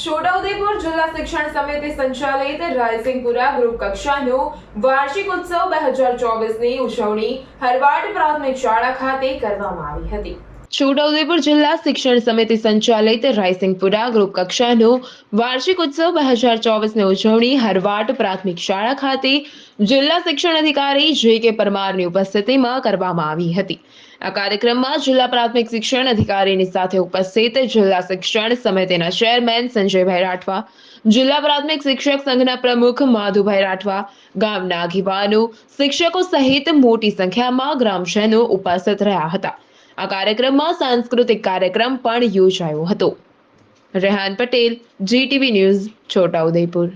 છોટાઉદેપુર જિલ્લા શિક્ષણ સમિતિ સંચાલિત રાયસિંગપુરા ગ્રુપ કક્ષાનો વાર્ષિક ઉત્સવ બે હજાર ચોવીસની ઉજવણી હરવાડ પ્રાથમિક શાળા ખાતે કરવામાં આવી હતી. છોટાઉદેપુર જિલ્લા શિક્ષણ સમિતિ સંચાલિત રાયસિંગપુરા ગ્રુપ કક્ષાનો વાર્ષિક ઉત્સવ બે હજાર ચોવીસની ઉજવણી હરવાટ પ્રાથમિક શાળા ખાતે જિલ્લા શિક્ષણ અધિકારી જે કે પરમારની ઉપસ્થિતિમાં કરવામાં આવી હતી. આ કાર્યક્રમમાં જિલ્લા પ્રાથમિક શિક્ષણ અધિકારીની સાથે ઉપસ્થિત જિલ્લા શિક્ષણ સમિતિના ચેરમેન સંજયભાઈ રાઠવા, જિલ્લા પ્રાથમિક શિક્ષક સંઘના પ્રમુખ માધુભાઈ રાઠવા, ગામના આગેવાનો, શિક્ષકો સહિત મોટી સંખ્યામાં ગ્રામજનો ઉપસ્થિત રહ્યા હતા. આ કાર્યક્રમમાં સાંસ્કૃતિક કાર્યક્રમ પણ યોજાયો હતો. Rehan Patel GTV news Chhotaudepur